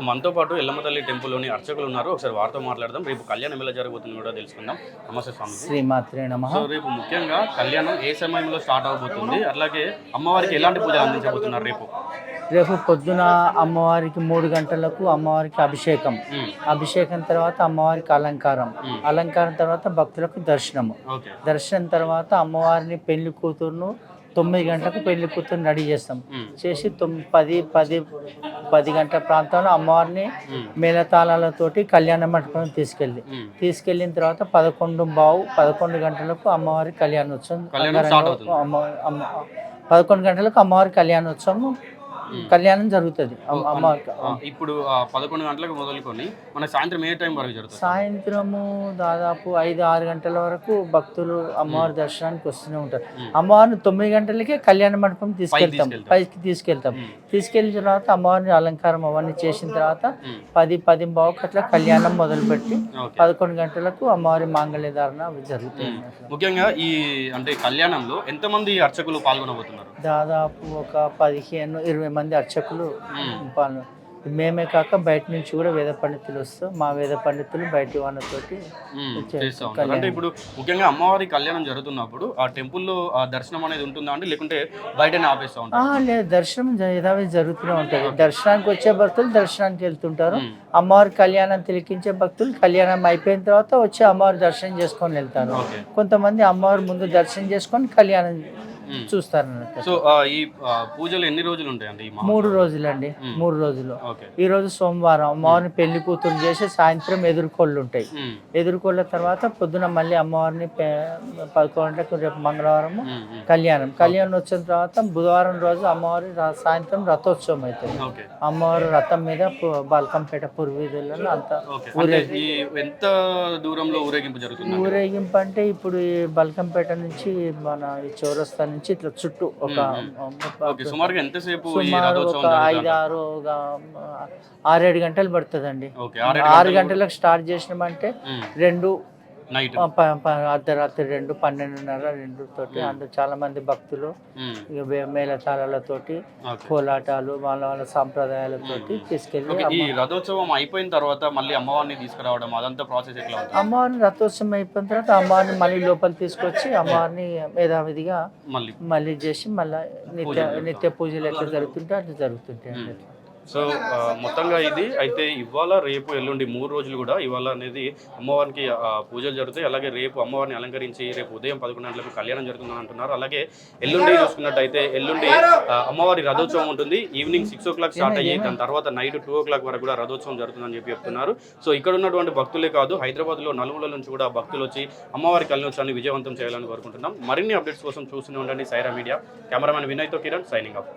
మనతో పాటు ఎల్లమ్మ తల్లి టెంపుల్లోని అర్చకులు ఉన్నారు. ఒకసారి వారితో మాట్లాడదాం. రేపు కళ్యాణం ఎలా జరుగుతుంది కూడా తెలుసుకుందాం. నమస్తే స్వామి శ్రీమాత్రే నమ. సో రేపు ముఖ్యంగా కళ్యాణం ఏ సమయంలో స్టార్ట్ అవబోతుంది? అలాగే అమ్మవారికి ఎలాంటి పూజలు అందించబోతున్నారు రేపు? రేపు పొద్దున అమ్మవారికి మూడు గంటలకు అమ్మవారికి అభిషేకం. అభిషేకం తర్వాత అమ్మవారికి అలంకారం. అలంకారం తర్వాత భక్తులకు దర్శనము. దర్శనం తర్వాత అమ్మవారిని పెళ్ళి కూతురును తొమ్మిది గంటలకు పెళ్ళి కూతురుని రెడీ చేస్తాం. చేసి పది పది పది గంటల ప్రాంతంలో అమ్మవారిని మ్మ్. మేళతాళాలతోటి కళ్యాణ మంటపం తీసుకెళ్ళి. తీసుకెళ్ళిన తర్వాత పదకొండు బావు పదకొండు గంటలకు అమ్మవారి కళ్యాణోత్సవం పదకొండు గంటలకు అమ్మవారి కళ్యాణోత్సవం కళ్యాణం జరుగుతుంది. అమ్మ- ఇప్పుడు పదకొండు గంటలకు మొదలుకొని మన సాయంత్రం ఏ టైం వరకు జరుగుతుంది? సాయంత్రము దాదాపు ఐదు ఆరు గంటల వరకు భక్తులు అమ్మవారి దర్శనానికి వస్తూనే ఉంటారు. మ్మ్. అమ్మవారిని తొమ్మిది గంటలకే కళ్యాణ మండపం తీసుకెళ్తాం. పైకి తీసుకెళ్తాం. తీసుకెళ్ళిన తర్వాత అమ్మవారిని అలంకారం అవన్నీ చేసిన తర్వాత. పది పది బావుకి అట్లా కళ్యాణం మొదలుపెట్టి పదకొండు గంటలకు అమ్మవారి మాంగళ్య ధారణ అవి జరుగుతాయి. ముఖ్యంగా ఈ అంటే కళ్యాణంలో ఎంతమంది అర్చకులు పాల్గొనబోతున్నారు? దాదాపు ఒక పదిహేను ఇరవై మంది అర్చకులు మ్మ్. కాక బయట నుంచి కూడా వేద పండితులు వస్తాం మా వేద పండితులు బయటి వాళ్ళతోటి అంటే ఇప్పుడు ముఖ్యంగా అమ్మవారి కళ్యాణం జరుగుతున్నప్పుడు ఆ టెంపుల్లో ఆ దర్శనం అనేది ఉంటుందా అండి? లేకుంటే బయటనే ఆపేస్తా ఉంటారు? లేదు. దర్శనం యథావిధి జరుగుతూనే ఉంటుంది. దర్శనానికి వచ్చే భక్తులు దర్శనానికి వెళ్తుంటారు. మ్మ్. అమ్మవారి కళ్యాణం తిలకించే భక్తులు కళ్యాణం అయిపోయిన తర్వాత వచ్చి అమ్మవారి దర్శనం చేసుకొని వెళ్తారు. కొంతమంది అమ్మవారి ముందు దర్శనం చేసుకొని కళ్యాణం. చూస్తారు సో ఈ పూజలు ఎన్ని రోజులు ఉంటాయండి మూడు రోజులండి. మూడు రోజులు. ఈ రోజు సోమవారం అమ్మవారిని పెళ్ళి కూతురు చేసి సాయంత్రం ఎదుర్కోళ్ళు ఉంటాయి. ఎదుర్కోళ్ళ తర్వాత పొద్దున మళ్ళీ అమ్మవారిని పదకొండు రేపు. మ్మ్. కళ్యాణం. కళ్యాణం వచ్చిన తర్వాత బుధవారం రోజు అమ్మవారి సాయంత్రం రథోత్సవం అవుతుంది. అమ్మవారు రథం మీద బాల్కంపేట పూర్వీధులలో అంతా ఎంత దూరంలో ఊరేగింపు జరుగుతుంది ఊరేగింపు అంటే ఇప్పుడు ఈ బల్కంపేట నుంచి మన ఈ చౌరస్తా నుంచి ఇట్లా చుట్టూ ఒక సుమారుగా ఎంతసేపు ఒక ఐదు ఆరు ఒక ఆరేడు గంటలు పడుతుందండి. ఆరు గంటలకు స్టార్ట్ చేసినామంటే రెండు నైట్. అర్ధరాత్రి రెండు పన్నెండున్నర రెండు తోటి అందులో చాలా మంది భక్తులు మేళతాళాలతోటి కోలాటాలు వాళ్ళ వాళ్ళ సాంప్రదాయాలతోటి తీసుకెళ్ళి ఈ రథోత్సవం అయిపోయిన తర్వాత మళ్ళీ అమ్మవారిని తీసుకురావడం అదంతా ప్రాసెస్ ఎట్లా అమ్మవారిని రథోత్సవం అయిపోయిన తర్వాత అమ్మవారిని మళ్ళీ లోపల తీసుకొచ్చి అమ్మవారిని మేధావిధిగా మళ్ళీ. మళ్ళీ చేసి మళ్ళీ నిత్య నిత్య పూజలు ఎట్లా జరుగుతుంటే అట్లా జరుగుతుంటాయి అండి సో మొత్తంగా ఇది. అయితే ఇవాళ రేపు ఎల్లుండి మూడు రోజులు కూడా ఇవాళ అనేది అమ్మవారికి ఆ, పూజలు జరుగుతాయి. అలాగే రేపు అమ్మవారిని అలంకరించి రేపు ఉదయం పదకొండు గంటలకు కళ్యాణం జరుగుతుందని అంటున్నారు. అలాగే ఎల్లుండి చూసుకున్నట్టయితే ఎల్లుండి అమ్మవారి రథోత్సవం ఉంటుంది. Evening six o'clock start అయ్యి దాని తర్వాత నైట్ టూ ఓ క్లాక్ వరకు కూడా రథోత్సవం జరుగుతుందని చెప్పి చెప్తున్నారు. సో ఇక్కడ ఉన్నటువంటి భక్తులే కాదు హైదరాబాద్లో నలుగుల నుంచి కూడా భక్తులు వచ్చి అమ్మవారి కళ్యాణోత్సవాన్ని విజయవంతం చేయాలని కోరుకుంటున్నాం. మరిన్ని అప్డేట్స్ కోసం చూస్తూనే ఉండండి సైరా మీడియా. కెమెరామెన్ వినయ్తో కిరణ్ సైనింగ్ అప్